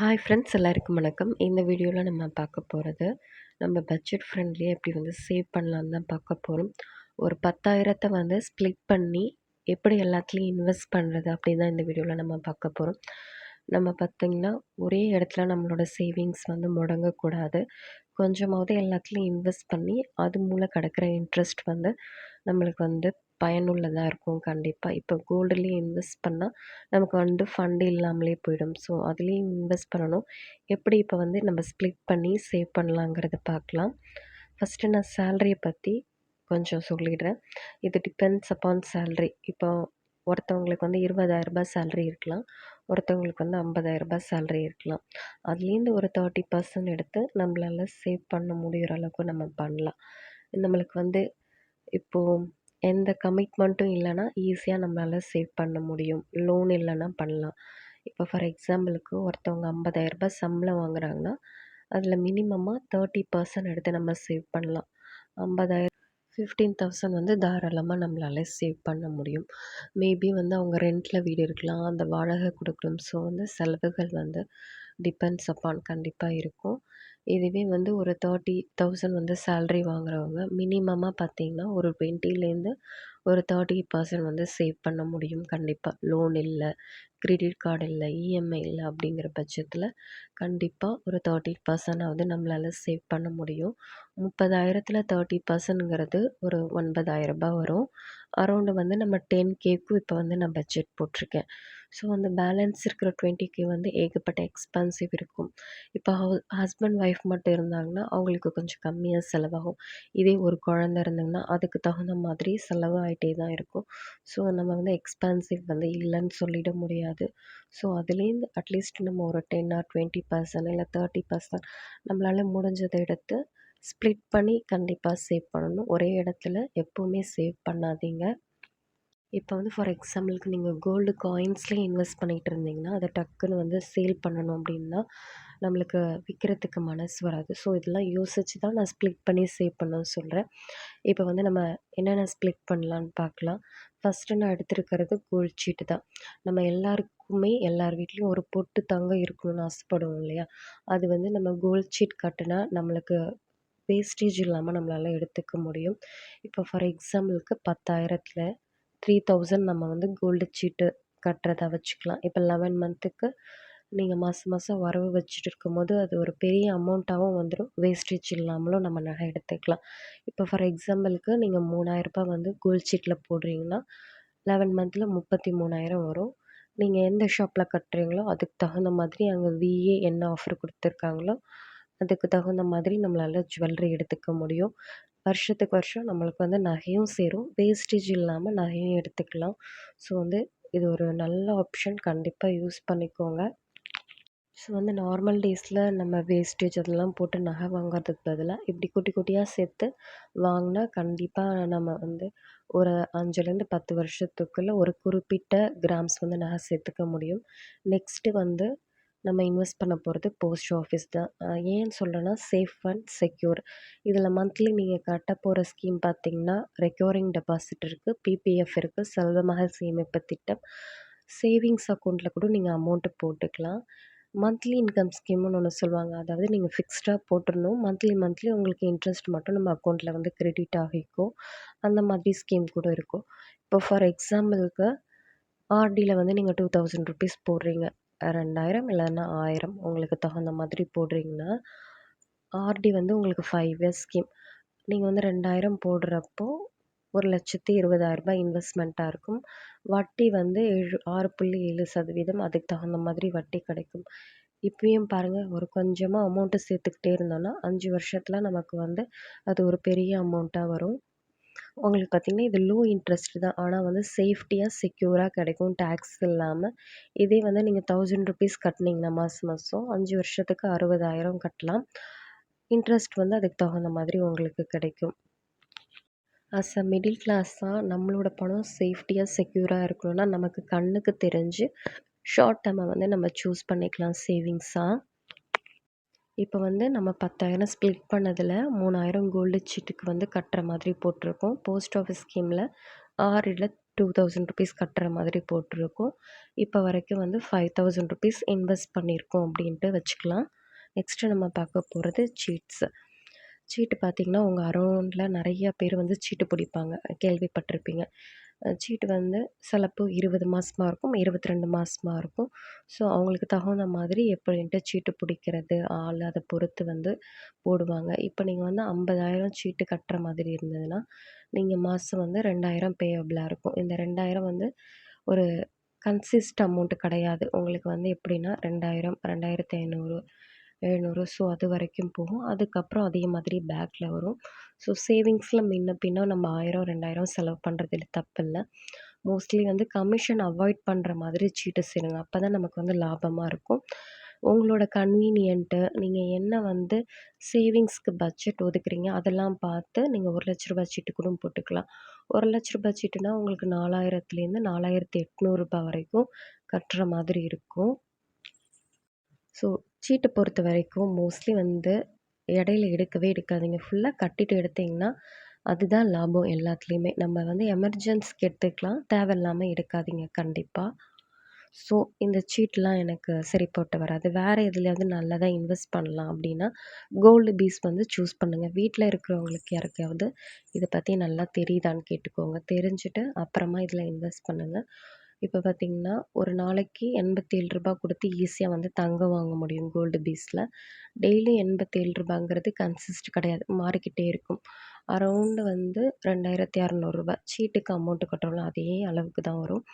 Hi friends எல்லாருக்கும் வணக்கம். இந்த வீடியோவில் நம்ம பார்க்க போகிறது நம்ம பட்ஜெட் ஃப்ரெண்ட்லியாக எப்படி வந்து சேவ் பண்ணலான்னு தான் பார்க்க போகிறோம் ஒரு பத்தாயிரத்தை வந்து ஸ்ப்ளிட் பண்ணி எப்படி எல்லாத்துலேயும் இன்வெஸ்ட் பண்ணுறது அப்படின்னு தான் இந்த வீடியோவில் நம்ம பார்க்க போகிறோம் நம்ம பார்த்திங்கன்னா ஒரே இடத்துல நம்மளோட சேவிங்ஸ் வந்து முடங்கக்கூடாது. கொஞ்சமாவது எல்லாத்துலேயும் இன்வெஸ்ட் பண்ணி அது மூலம் கிடக்கிற இன்ட்ரெஸ்ட் வந்து நம்மளுக்கு வந்து பயனுள்ளதாக இருக்கும் கண்டிப்பாக இப்போ கோல்டுலேயே இன்வெஸ்ட் பண்ணால் நமக்கு வந்து ஃபண்டு இல்லாமலே போயிடும். ஸோ அதுலேயும் இன்வெஸ்ட் பண்ணணும். எப்படி இப்போ வந்து நம்ம ஸ்ப்ளிட் பண்ணி சேவ் பண்ணலாங்கிறத பார்க்கலாம் ஃபஸ்ட்டு நான் சேலரியை பற்றி கொஞ்சம் சொல்லிடுறேன். இது டிபெண்ட்ஸ் அப்பான் சேல்ரி. இப்போ ஒருத்தவங்களுக்கு வந்து இருபதாயிரரூபா சேல்ரி இருக்கலாம். ஒருத்தவங்களுக்கு வந்து ஐம்பதாயிரரூபா சேல்ரி இருக்கலாம். அதுலேருந்து ஒரு தேர்ட்டி பர்சன்ட் எடுத்து நம்மளால் சேவ் பண்ண முடிகிற அளவுக்கு நம்ம பண்ணலாம். நம்மளுக்கு வந்து இப்போது எந்த கமிட்மெண்ட்டும் இல்லைன்னா ஈஸியாக நம்மளால் சேவ் பண்ண முடியும். லோன் இல்லைன்னா பண்ணலாம். இப்போ ஃபார் எக்ஸாம்பிளுக்கு ஒருத்தவங்க ஐம்பதாயிரரூபா சம்பளம் வாங்குறாங்கன்னா அதில் மினிமமாக தேர்ட்டி பர்சன்ட் எடுத்து நம்ம சேவ் பண்ணலாம். ஐம்பதாயிரம் ஃபிஃப்டீன் தௌசண்ட் வந்து தாராளமாக நம்மளால் சேவ் பண்ண முடியும். மேபி வந்து அவங்க ரெண்டில் வீடு இருக்கலாம் அந்த வாடகை கொடுக்கணும். ஸோ வந்து செலவுகள் வந்து டிபெண்ட்ஸ் அப்பான் கண்டிப்பாக இருக்கும். இதுவே வந்து ஒரு தேர்ட்டி தௌசண்ட் வந்து சேல்ரி வாங்குறவங்க மினிமமாக பார்த்தீங்கன்னா ஒரு டுவெண்ட்டிலேருந்து ஒரு தேர்ட்டி பர்சன்ட் வந்து சேவ் பண்ண முடியும் கண்டிப்பாக லோன் இல்லை கிரெடிட் கார்டு இல்லை இஎம்ஐ இல்லை அப்படிங்கிற பட்சத்தில் கண்டிப்பாக ஒரு தேர்ட்டி பர்சன்டாவது நம்மளால் சேவ் பண்ண முடியும். முப்பதாயிரத்தில் தேர்ட்டி பர்சன்ட்ங்கிறது ஒரு ஒன்பதாயிரரூபா வரும். அரௌண்டு வந்து நம்ம டென் கேக்கும் இப்போ வந்து நான் பட்ஜெட் போட்டிருக்கேன். ஸோ அந்த பேலன்ஸ் இருக்கிற டுவெண்ட்டி கே வந்து ஏகப்பட்ட எக்ஸ்பென்சிவ் இருக்கும். இப்போ ஹஸ்பண்ட் ஒய்ஃப் மட்டும் இருந்தாங்கன்னா அவங்களுக்கு கொஞ்சம் கம்மியாக செலவாகும். இதே ஒரு குழந்த இருந்தாங்கன்னா அதுக்கு தகுந்த மாதிரி செலவு ஆகிட்டே தான் இருக்கும். ஸோ நம்ம வந்து எக்ஸ்பென்சிவ் வந்து இல்லைன்னு சொல்லிட முடியாது. ஸோ அதுலேருந்து அட்லீஸ்ட் நம்ம ஒரு டென் ஆர் டுவெண்ட்டி பர்சன்ட் இல்லை தேர்ட்டி பர்சன்ட் நம்மளால் முடிஞ்சதை எடுத்து ஸ்ப்ளிட் பண்ணி கண்டிப்பாக சேவ் பண்ணணும். ஒரே இடத்துல எப்போவுமே சேவ் பண்ணாதீங்க. இப்போ வந்து ஃபார் எக்ஸாம்பிளுக்கு நீங்கள் கோல்டு காயின்ஸ்லேயே இன்வெஸ்ட் பண்ணிகிட்டு இருந்தீங்கன்னா அதை டக்குன்னு வந்து சேல் பண்ணணும் அப்படின்னா நம்மளுக்கு விற்கிறதுக்கு மனசு வராது. ஸோ இதெல்லாம் யோசித்து தான் நான் ஸ்ப்ளிட் பண்ணி சேவ் பண்ணணும்னு சொல்கிறேன் இப்போ வந்து நம்ம என்னென்ன ஸ்ப்ளிட் பண்ணலான்னு பார்க்கலாம். ஃபஸ்ட்டு நான் எடுத்துருக்கிறது கோல்ட் சீட்டு தான். நம்ம எல்லாருக்குமே எல்லார் வீட்லேயும் ஒரு பொட்டு தங்கம் இருக்கணும்னு ஆசைப்படுவோம் இல்லையா? அது வந்து நம்ம கோல்ட் சீட் கட்டினா நம்மளுக்கு வேஸ்டேஜ் இல்லாமல் நம்மளால் எடுத்துக்க முடியும். இப்போ ஃபார் எக்ஸாம்பிளுக்கு பத்தாயிரத்தில் த்ரீ தௌசண்ட் நம்ம வந்து கோல்டு சீட்டு கட்டுறதா வச்சுக்கலாம். இப்போ லெவன் மந்த்துக்கு நீங்கள் மாதம் மாதம் வரவு வச்சுட்டு இருக்கும்போது அது ஒரு பெரிய அமௌண்ட்டாகவும் வந்துடும் வேஸ்டேஜ் இல்லாமலும் நம்ம நகை எடுத்துக்கலாம். இப்போ ஃபார் எக்ஸாம்பிளுக்கு நீங்கள் மூணாயிரரூபா வந்து கோல்ட் சீட்டில் போடுறீங்கன்னா லெவன் மந்தில் முப்பத்தி மூணாயிரம் வரும். நீங்கள் எந்த ஷாப்பில் கட்டுறீங்களோ அதுக்கு தகுந்த மாதிரி அங்கே விஏ என்ன ஆஃபர் கொடுத்துருக்காங்களோ அதுக்கு தகுந்த மாதிரி நம்மளால் ஜுவல்லரி எடுத்துக்க முடியும். வருஷத்துக்கு வருஷம் நம்மளுக்கு வந்து நகையும் சேரும். வேஸ்டேஜ் இல்லாமல் நகையும் எடுத்துக்கலாம். ஸோ வந்து இது ஒரு நல்ல ஆப்ஷன் கண்டிப்பாக யூஸ் பண்ணிக்கோங்க. ஸோ வந்து நார்மல் டேஸில் நம்ம வேஸ்டேஜ் அதெல்லாம் போட்டு நகை வாங்குறதுக்கு பதிலாக இப்படி குட்டி குட்டியாக சேர்த்து வாங்கினா கண்டிப்பாக நம்ம வந்து ஒரு அஞ்சுலேருந்து பத்து வருஷத்துக்குள்ளே ஒரு குறிப்பிட்ட கிராம்ஸ் வந்து நகை சேர்த்துக்க முடியும். நெக்ஸ்ட்டு வந்து நம்ம இன்வெஸ்ட் பண்ண போகிறது போஸ்ட் ஆஃபீஸ் தான். ஏன்னு சொல்கிறேன்னா சேஃப் அண்ட் செக்யூர். இதில் மந்த்லி நீங்கள் கட்ட போகிற ஸ்கீம் பார்த்தீங்கன்னா ரெக்கரிங் டெபாசிட் இருக்குது பிபிஎஃப் இருக்குது செல்வமகள் சேமிப்பு திட்டம். சேவிங்ஸ் அக்கௌண்ட்டில் கூட நீங்கள் அமௌண்ட்டு போட்டுக்கலாம். மந்த்லி இன்கம் ஸ்கீம்னு ஒன்று சொல்லுவாங்க. அதாவது நீங்கள் ஃபிக்ஸ்டாக போட்டுடணும் மந்த்லி மந்த்லி உங்களுக்கு இன்ட்ரெஸ்ட் மட்டும் நம்ம அக்கௌண்ட்டில் வந்து கிரெடிட் ஆகிக்கும். அந்த மாதிரி ஸ்கீம் கூட இருக்கும். இப்போ ஃபார் எக்ஸாம்பிளுக்கு ஆர்டியில் வந்து நீங்கள் டூ தௌசண்ட் ருபீஸ் போடுறீங்க. ரெண்டாயிரம் இல்லைன்னா ஆயிரம் உங்களுக்கு தகுந்த மாதிரி போடுறீங்கன்னா ஆர்டி வந்து உங்களுக்கு ஃபைவ் இயர்ஸ் ஸ்கீம் நீங்கள் வந்து ரெண்டாயிரம் போடுறப்போ ஒரு லட்சத்தி இருபதாயிரரூபா இன்வெஸ்ட்மெண்ட்டாக இருக்கும். வட்டி வந்து ஏழு ஆறு புள்ளி ஏழு சதவீதம் அதுக்கு தகுந்த மாதிரி வட்டி கிடைக்கும். இப்பயும் பாருங்கள் ஒரு கொஞ்சமாக அமௌண்ட்டு சேர்த்துக்கிட்டே இருந்தோன்னா அஞ்சு வருஷத்தில் நமக்கு வந்து அது ஒரு பெரிய அமௌண்ட்டாக வரும். உங்களுக்கு பார்த்திங்கன்னா இது லோ இன்ட்ரெஸ்ட் தான். ஆனால் வந்து சேஃப்டியாக செக்யூராக கிடைக்கும். டேக்ஸ் இல்லாமல் இதே வந்து நீங்கள் தௌசண்ட் ருபீஸ் கட்டினீங்கன்னா மாதம் மாதம் அஞ்சு வருஷத்துக்கு அறுபதாயிரம் கட்டலாம். இன்ட்ரெஸ்ட் வந்து அதுக்கு தகுந்த மாதிரி உங்களுக்கு கிடைக்கும். அஸ் அ மிடில் கிளாஸாக நம்மளோட பணம் சேஃப்டியாக செக்யூராக இருக்கணும்னா நமக்கு கண்ணுக்கு தெரிஞ்சு ஷார்ட் டேர்மை வந்து நம்ம சூஸ் பண்ணிக்கலாம் சேவிங்ஸாக இப்போ வந்து நம்ம பத்தாயிரம் ஸ்ப்ளிட் பண்ணதில் மூணாயிரம் கோல்டு சீட்டுக்கு வந்து கட்டுற மாதிரி போட்டிருக்கோம். போஸ்ட் ஆஃபீஸ் ஸ்கீமில் ஆறு டூ தௌசண்ட் ருபீஸ் கட்டுற மாதிரி போட்டிருக்கோம். இப்போ வரைக்கும் வந்து ஃபைவ் தௌசண்ட் ருபீஸ் இன்வெஸ்ட் பண்ணியிருக்கோம் அப்படின்ட்டு வச்சுக்கலாம். நெக்ஸ்ட்டு நம்ம பார்க்க போகிறது சீட்ஸு சீட்டு பார்த்திங்கன்னா உங்கள் அரௌண்டில் நிறைய பேர் வந்து சீட்டு பிடிப்பாங்க. கேள்விப்பட்டிருப்பீங்க. சீட்டு வந்து சிலப்போ இருபது மாதமா இருக்கும் இருபத்தி ரெண்டு மாதமா இருக்கும். ஸோ அவங்களுக்கு தகுந்த மாதிரி எப்படின்ட்டு சீட்டு பிடிக்கிறது ஆள் அதை பொறுத்து வந்து போடுவாங்க. இப்போ நீங்கள் வந்து ஐம்பதாயிரம் சீட்டு கட்டுற மாதிரி இருந்ததுன்னா நீங்கள் மாதம் வந்து ரெண்டாயிரம் பேயபிளாக இருக்கும். இந்த ரெண்டாயிரம் வந்து ஒரு கன்சிஸ்ட் அமௌண்ட்டு கிடையாது. உங்களுக்கு வந்து எப்படின்னா ரெண்டாயிரம் ரெண்டாயிரத்தி ஐநூறு எழுநூறு ஸோ அது வரைக்கும் போகும். அதுக்கப்புறம் அதே மாதிரி பேக்கில் வரும். ஸோ சேவிங்ஸில் முன்ன பின்னே நம்ம ஆயிரம் ரெண்டாயிரம் செலவு பண்ணுறதுல தப்பில்லை மோஸ்ட்லி வந்து கமிஷன் அவாய்ட் பண்ணுற மாதிரி சீட்டு சேருங்க அப்போ தான் நமக்கு வந்து லாபமாக இருக்கும். உங்களோட கன்வீனியன்ட்டு நீங்கள் என்ன வந்து சேவிங்ஸ்க்கு பட்ஜெட் ஒதுக்குறீங்க அதெல்லாம் பார்த்து நீங்கள் ஒரு லட்ச ரூபாய் சீட்டு கூட போட்டுக்கலாம். ஒரு லட்ச ரூபாய் சீட்டுனா உங்களுக்கு நாலாயிரத்துலேருந்து நாலாயிரத்தி எட்நூறுபா வரைக்கும் கட்டுற மாதிரி இருக்கும். ஸோ சீட்டை பொறுத்த வரைக்கும் மோஸ்ட்லி வந்து இடையில எடுக்கவே எடுக்காதீங்க. ஃபுல்லாக கட்டிட்டு எடுத்திங்கன்னா அதுதான் லாபம் எல்லாத்துலேயுமே. நம்ம வந்து எமர்ஜென்சிக்கு எடுத்துக்கலாம். தேவையில்லாமல் எடுக்காதீங்க கண்டிப்பாக ஸோ இந்த சீட்லாம் எனக்கு சரிப்பட்டு வராது. வேறு எதுலையாவது நல்லதாக இன்வெஸ்ட் பண்ணலாம் அப்படின்னா கோல்டு பீஸ் வந்து சூஸ் பண்ணுங்கள் வீட்டில் இருக்கிறவங்களுக்கு யாருக்காவது இதை பற்றி நல்லா தெரியுதான்னு கேட்டுக்கோங்க. தெரிஞ்சுட்டு அப்புறமா இதில் இன்வெஸ்ட் பண்ணுங்கள் இப்போ பார்த்திங்கன்னா ஒரு நாளைக்கு எண்பத்தேழு ரூபா கொடுத்து ஈஸியாக வந்து தங்கம் வாங்க முடியும் கோல்டு பீஸில் டெய்லி எண்பத்தேழு ரூபாங்கிறது கன்சிஸ்ட் கிடையாது. மாறிக்கிட்டே இருக்கும். அரௌண்டு வந்து ரெண்டாயிரத்தி அறநூறுபா சீட்டுக்கு அமௌண்ட்டு கட்டுறோம்ல அதே அளவுக்கு தான் வரும்.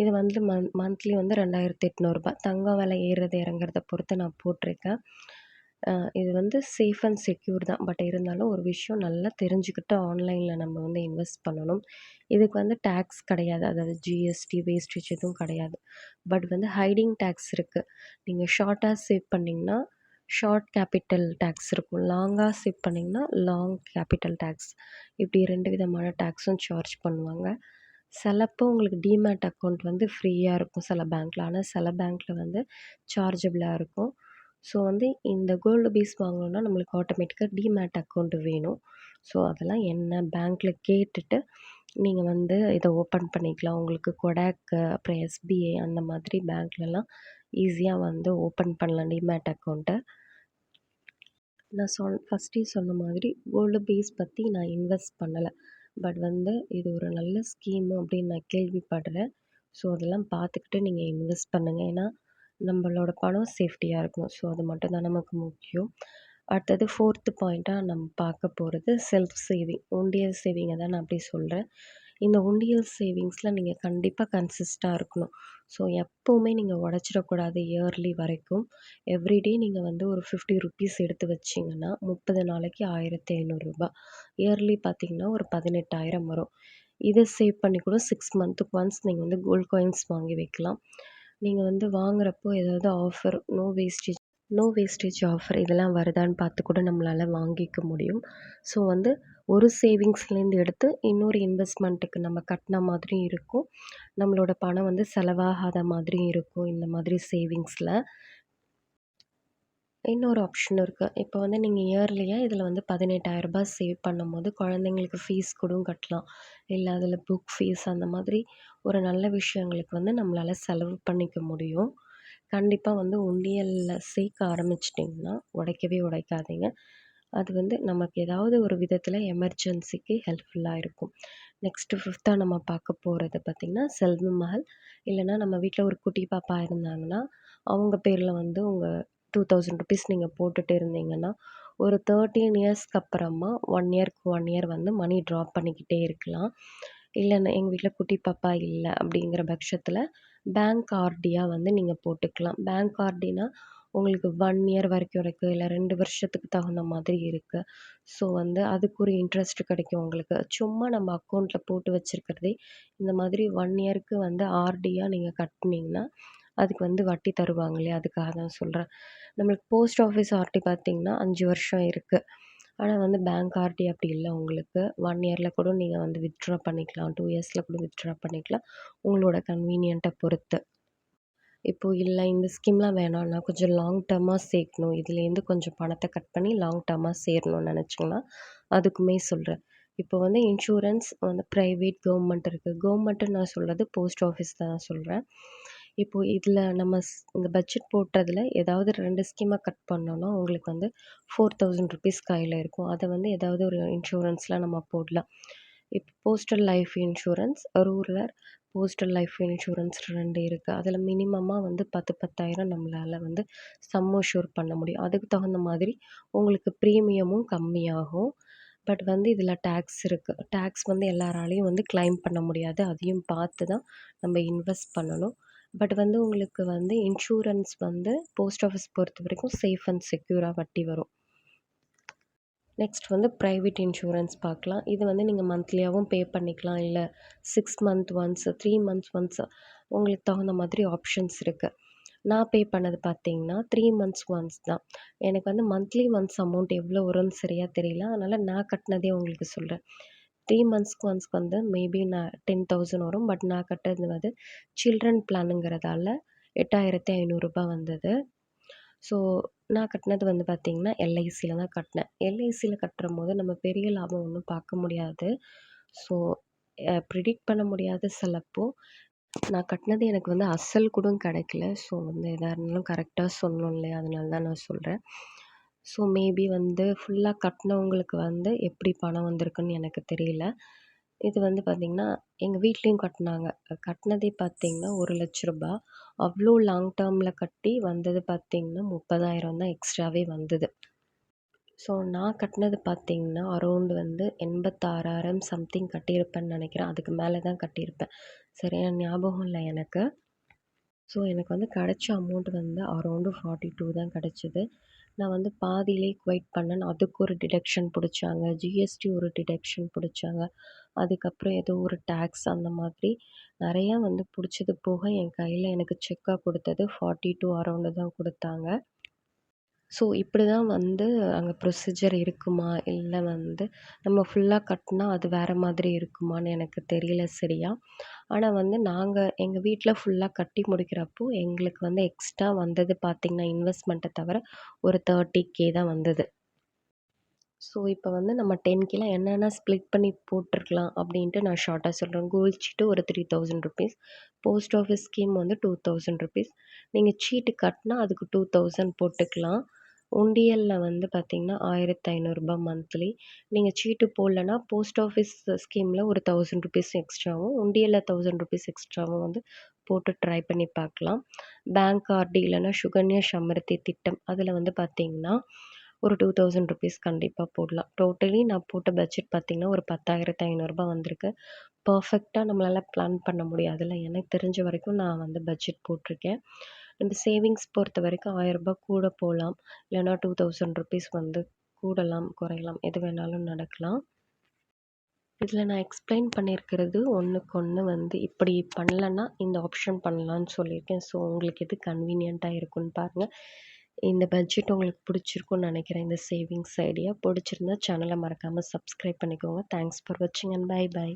இது வந்து மந் மந்த்லி வந்து ரெண்டாயிரத்தி எட்நூறுபா தங்கம் விலை ஏறுறது இறங்குறத பொறுத்து நான் போட்டிருக்கேன். இது வந்து சேஃப் அண்ட் செக்யூர் தான். பட் இருந்தாலும் ஒரு விஷயம் நல்லா தெரிஞ்சுக்கிட்டு ஆன்லைனில் நம்ம வந்து இன்வெஸ்ட் பண்ணணும். இதுக்கு வந்து டேக்ஸ் கிடையாது. அதாவது ஜிஎஸ்டி வேஸ்டேஜ் எதுவும் கிடையாது. பட் வந்து ஹைடிங் டேக்ஸ் இருக்குது நீங்கள் ஷார்ட்டாக சேவ் பண்ணிங்கன்னா ஷார்ட் கேபிட்டல் டேக்ஸ் இருக்கும். லாங்காக சேவ் பண்ணிங்கன்னா லாங் கேபிட்டல் டேக்ஸ். இப்படி ரெண்டு விதமான டேக்ஸும் சார்ஜ் பண்ணுவாங்க. சிலப்போ உங்களுக்கு டிமேட் அக்கௌண்ட் வந்து ஃப்ரீயாக இருக்கும். சில பேங்க்கில் ஆனால் சில பேங்க்கில் வந்து சார்ஜபிளாக இருக்கும். ஸோ வந்து இந்த கோல்டு பீஸ் வாங்கணுன்னா நம்மளுக்கு ஆட்டோமேட்டிக்காக டிமேட் அக்கௌண்ட்டு வேணும். ஸோ அதெல்லாம் என்ன பேங்க்கில் கேட்டுட்டு நீங்கள் வந்து இதை ஓப்பன் பண்ணிக்கலாம். உங்களுக்கு கொடாக்கு அப்புறம் எஸ்பிஐ அந்த மாதிரி பேங்க்லலாம் ஈஸியாக வந்து ஓப்பன் பண்ணலாம் டிமேட் அக்கௌண்ட்டை நான் சொல் ஃபஸ்ட்டே சொன்ன மாதிரி கோல்டு பீஸ் பற்றி நான் இன்வெஸ்ட் பண்ணலை. பட் வந்து இது ஒரு நல்ல ஸ்கீமு அப்படின்னு நான் கேள்விப்படுறேன். ஸோ அதெல்லாம் பார்த்துக்கிட்டு நீங்கள் இன்வெஸ்ட் பண்ணுங்கள் ஏன்னா நம்மளோட பணம் சேஃப்டியாக இருக்கணும் ஸோ அது மட்டும் தான் நமக்கு முக்கியம். அடுத்தது ஃபோர்த்து பாயிண்ட்டாக நம்ம பார்க்க போகிறது செல்ஃப் சேவிங் உண்டியல் சேவிங்கை தான் நான் அப்படி சொல்கிறேன் இந்த உண்டியல் சேவிங்ஸில் நீங்கள் கண்டிப்பாக கன்சிஸ்டாக இருக்கணும். ஸோ எப்போவுமே நீங்கள் உடச்சிடக்கூடாது இயர்லி வரைக்கும். எவ்ரிடே நீங்கள் வந்து ஒரு ஃபிஃப்டி ருபீஸ் எடுத்து வச்சிங்கன்னா முப்பது நாளைக்கு ஆயிரத்தி ஐநூறுரூபா இயர்லி பார்த்திங்கன்னா ஒரு பதினெட்டாயிரம் வரும். இதை சேவ் பண்ணி கூட சிக்ஸ் மந்த்துக்கு ஒன்ஸ் நீங்கள் வந்து கோல்ட் காயின்ஸ் வாங்கி வைக்கலாம். நீங்கள் வந்து வாங்குறப்போ ஏதாவது offer no wastage no wastage offer இதெல்லாம் வருதான்னு பார்த்து கூட நம்மளால் வாங்கிக்க முடியும். ஸோ வந்து ஒரு சேவிங்ஸ்லேருந்து எடுத்து இன்னொரு இன்வெஸ்ட்மெண்ட்டுக்கு நம்ம கட்டின மாதிரியும் இருக்கும். நம்மளோட பணம் வந்து செலவாகாத மாதிரியும் இருக்கும் இந்த மாதிரி சேவிங்ஸில் இன்னொரு ஆப்ஷன் இருக்குது இப்போ வந்து நீங்கள் இயர்லியாக இதில் வந்து பதினெட்டாயிரரூபா சேவ் பண்ணும்போது குழந்தைங்களுக்கு ஃபீஸ் கூடவும் கட்டலாம். இல்லை அதில் புக் ஃபீஸ் அந்த மாதிரி ஒரு நல்ல விஷயங்களுக்கு வந்து நம்மளால் செலவு பண்ணிக்க முடியும். கண்டிப்பாக வந்து உண்டியலில் சேர்க்க ஆரம்பிச்சிட்டிங்கன்னா உடைக்கவே உடைக்காதீங்க. அது வந்து நமக்கு ஏதாவது ஒரு விதத்தில் எமர்ஜென்சிக்கு ஹெல்ப்ஃபுல்லாக இருக்கும். நெக்ஸ்ட்டு ஃபிஃப்த்தாக நம்ம பார்க்க போகிறது பார்த்திங்கன்னா செல்வ மகள் இல்லைனா நம்ம வீட்டில் ஒரு குட்டி பாப்பா இருந்தாங்கன்னா அவங்க பேரில் வந்து உங்கள் டூ தௌசண்ட் ருபீஸ் நீங்கள் போட்டுட்டு இருந்தீங்கன்னா ஒரு தேர்ட்டீன் இயர்ஸ்க்கு அப்புறமா ஒன் இயர்க்கு ஒன் இயர் வந்து மணி ட்ராப் பண்ணிக்கிட்டே இருக்கலாம். இல்லைன்னா எங்கள் வீட்டில் குட்டி பாப்பா இல்லை அப்படிங்கிற பட்சத்தில் பேங்க் ஆர்டியாக வந்து நீங்கள் போட்டுக்கலாம். பேங்க் ஆர்டினா உங்களுக்கு ஒன் இயர் வரைக்கும் இருக்குது இல்லை ரெண்டு வருஷத்துக்கு தகுந்த மாதிரி இருக்குது ஸோ வந்து அதுக்கு ஒரு இன்ட்ரெஸ்ட் கிடைக்கும் உங்களுக்கு. சும்மா நம்ம அக்கௌண்ட்டில் போட்டு வச்சுருக்கிறதே இந்த மாதிரி ஒன் இயருக்கு வந்து ஆர்டியாக நீங்கள் கட்டினீங்கன்னா அதுக்கு வந்து வட்டி தருவாங்க இல்லையா? அதுக்காக தான் சொல்கிறேன் நம்மளுக்கு போஸ்ட் ஆஃபீஸ் ஆர்டி பார்த்திங்கன்னா அஞ்சு வருஷம் இருக்குது ஆனால் வந்து பேங்க் ஆர்டி அப்படி இல்லை உங்களுக்கு. ஒன் இயரில் கூட நீங்கள் வந்து வித்ட்ரா பண்ணிக்கலாம். டூ இயர்ஸில் கூட வித்ட்ரா பண்ணிக்கலாம். உங்களோட கன்வீனியண்ட்டை பொறுத்து. இப்போது இல்லை இந்த ஸ்கீம்லாம் வேணாம் நான் கொஞ்சம் லாங் டேர்மாக சேர்க்கணும். இதுலேருந்து கொஞ்சம் பணத்தை கட் பண்ணி லாங் டேர்மாக சேரணும்னு நினச்சிங்கன்னா அதுக்குமே சொல்கிறேன் இப்போ வந்து இன்சூரன்ஸ் வந்து ப்ரைவேட் கவர்மெண்ட் இருக்குது கவர்மெண்ட்டுன்னு நான் சொல்கிறது போஸ்ட் ஆஃபீஸ் தான் நான் சொல்கிறேன் இப்போது இதில் நம்ம ஸ் இந்த பட்ஜெட் போட்டதில் ஏதாவது ரெண்டு ஸ்கீமாக கட் பண்ணோன்னா உங்களுக்கு வந்து ஃபோர் தௌசண்ட் ருபீஸ் கையில் இருக்கும். அதை வந்து ஏதாவது ஒரு இன்சூரன்ஸில் நம்ம போடலாம். இப்போ postal life insurance rural postal life insurance ரெண்டு இருக்குது அதில் மினிமமாக வந்து பத்து பத்தாயிரம் நம்மளால் வந்து சம் ஷூர் பண்ண முடியும். அதுக்கு தகுந்த மாதிரி உங்களுக்கு ப்ரீமியமும் கம்மியாகும். பட் வந்து இதில் டேக்ஸ் இருக்குது டேக்ஸ் வந்து எல்லாராலையும் வந்து கிளைம் பண்ண முடியாது. அதையும் பார்த்து தான் நம்ம இன்வெஸ்ட் பண்ணணும். பட் வந்து உங்களுக்கு வந்து இன்சூரன்ஸ் வந்து போஸ்ட் ஆஃபீஸ் பொறுத்த வரைக்கும் சேஃப் அண்ட் செக்யூராக வட்டி வரும். நெக்ஸ்ட் வந்து ப்ரைவேட் இன்சூரன்ஸ் பார்க்கலாம். இது வந்து நீங்கள் மந்த்லியாகவும் பே பண்ணிக்கலாம். இல்லை six month once three months once உங்களுக்கு தகுந்த மாதிரி ஆப்ஷன்ஸ் இருக்குது நான் பே பண்ணது பார்த்தீங்கன்னா த்ரீ மந்த்ஸ் ஒன்ஸ் தான். எனக்கு வந்து மந்த்லி ஒன்ஸ் அமௌண்ட் எவ்வளோ வரும்னு சரியாக தெரியல. அதனால் நான் கட்டினதே உங்களுக்கு சொல்கிறேன் த்ரீ மந்த்ஸ்க்கு ஒன்ஸ்க்கு வந்து மேபி நான் டென் தௌசண்ட் வரும். பட் நான் கட்டுறது வந்து சில்ட்ரன் பிளானுங்கிறதால எட்டாயிரத்தி ஐநூறுரூபா வந்தது. ஸோ நான் கட்டினது வந்து பார்த்திங்கன்னா எல்ஐசியில் தான் கட்டினேன். எல்ஐசியில் கட்டுறம்போது நம்ம பெரிய லாபம் ஒன்றும் பார்க்க முடியாது. ஸோ ப்ரிடிக்ட் பண்ண முடியாத சிலப்போ. நான் கட்டினது எனக்கு வந்து அசல் கூட கிடைக்கல. ஸோ வந்து எதாக இருந்தாலும் கரெக்டாக சொல்லணும் இல்லையா? அதனால தான் நான் சொல்கிறேன் ஸோ மேபி வந்து ஃபுல்லாக கட்டினவங்களுக்கு வந்து எப்படி பணம் வந்திருக்குன்னு எனக்கு தெரியல. இது வந்து பார்த்திங்கன்னா எங்கள் வீட்லேயும் கட்டினாங்க. கட்டினதே பார்த்திங்கன்னா ஒரு லட்ச ரூபா. அவ்வளோ லாங் டேர்மில் கட்டி வந்தது பார்த்திங்கன்னா முப்பதாயிரம் தான் எக்ஸ்ட்ராவே வந்தது. ஸோ நான் கட்டினது பார்த்திங்கன்னா அரௌண்ட் வந்து எண்பத்தாறாயிரம் சம்திங் கட்டியிருப்பேன்னு நினைக்கிறேன். அதுக்கு மேலே தான் கட்டியிருப்பேன். சரியான ஞாபகம் இல்லை எனக்கு. ஸோ எனக்கு வந்து கிடச்ச அமௌண்ட் வந்து அரௌண்டு ஃபார்ட்டி டூ தான் கிடச்சிது. நான் வந்து பாதியிலே குவைட் பண்ணேன். அதுக்கு ஒரு டிடக்ஷன் பிடிச்சாங்க. ஜிஎஸ்டி ஒரு டிடக்ஷன் பிடிச்சாங்க. அதுக்கப்புறம் ஏதோ ஒரு டேக்ஸ் அந்த மாதிரி நிறையா வந்து பிடிச்சது போக என் கையில் எனக்கு செக்காக கொடுத்தது. ஃபார்ட்டி டூ அரௌண்டு தான் கொடுத்தாங்க. ஸோ இப்படி தான் வந்து அங்கே ப்ரொசீஜர் இருக்குமா? இல்லை வந்து நம்ம ஃபுல்லாக கட்டினா அது வேறு மாதிரி இருக்குமான்னு எனக்கு தெரியல சரியா. ஆனால் வந்து நாங்கள் எங்கள் வீட்டில் ஃபுல்லாக கட்டி முடிக்கிறப்போ எங்களுக்கு வந்து எக்ஸ்ட்ரா வந்தது பார்த்திங்கன்னா இன்வெஸ்ட்மெண்ட்டை தவிர ஒரு தேர்ட்டி கே தான் வந்தது. ஸோ இப்போ வந்து நம்ம டென் கிலோ என்னென்ன ஸ்ப்ளிட் பண்ணி போட்டிருக்கலாம் அப்படின்ட்டு நான் ஷார்ட்டாக சொல்கிறேன் கோல்ட் சீட்டு ஒரு three thousand rupees post office scheme வந்து டூ தௌசண்ட் ருபீஸ் நீங்கள் சீட்டு கட்டினா அதுக்கு டூ தௌசண்ட் போட்டுக்கலாம். உண்டியலில் வந்து பார்த்திங்கன்னா ஆயிரத்து ஐநூறுரூபா மந்த்லி நீங்கள் சீட்டு போடலன்னா போஸ்ட் ஆஃபீஸ் ஸ்கீமில் ஒரு தௌசண்ட் ருபீஸ் எக்ஸ்ட்ராவும் உண்டியலில் தௌசண்ட் ருபீஸ் எக்ஸ்ட்ராவும் வந்து போட்டு ட்ரை பண்ணி பார்க்கலாம் பேங்க் ஆர்டி இல்லைன்னா சுகன்யா சமர்த்தி திட்டம். அதில் வந்து பார்த்தீங்கன்னா ஒரு டூ தௌசண்ட் ருபீஸ் கண்டிப்பாக போடலாம். டோட்டலி நான் போட்ட பட்ஜெட் பார்த்திங்கன்னா ஒரு பத்தாயிரத்து ஐநூறுரூபா வந்திருக்கு. பர்ஃபெக்டாக நம்மளால் பிளான் பண்ண முடியாதுல்ல. எனக்கு தெரிஞ்ச வரைக்கும் நான் வந்து பட்ஜெட் போட்டிருக்கேன். நம்ம சேவிங்ஸ் பொறுத்த வரைக்கும் ஆயரரூபா கூட போகலாம் இல்லைனா டூ தௌசண்ட் ருபீஸ் வந்து கூடலாம் குறையலாம். எது வேணாலும் நடக்கலாம். இதில் நான் எக்ஸ்பிளைன் பண்ணியிருக்கிறது ஒன்றுக்கு ஒன்று வந்து இப்படி பண்ணலன்னா இந்த ஆப்ஷன் பண்ணலான்னு சொல்லியிருக்கேன். ஸோ உங்களுக்கு எது கன்வீனியண்ட்டாக இருக்குன்னு பாருங்கள் இந்த பட்ஜெட் உங்களுக்கு பிடிச்சிருக்குன்னு நினைக்கிறேன். இந்த சேவிங்ஸ் ஐடியா பிடிச்சிருந்தா சேனலை மறக்காமல் சப்ஸ்கிரைப் பண்ணிக்கோங்க. தேங்க்ஸ் ஃபார் வாட்சிங் அண்ட் பை பை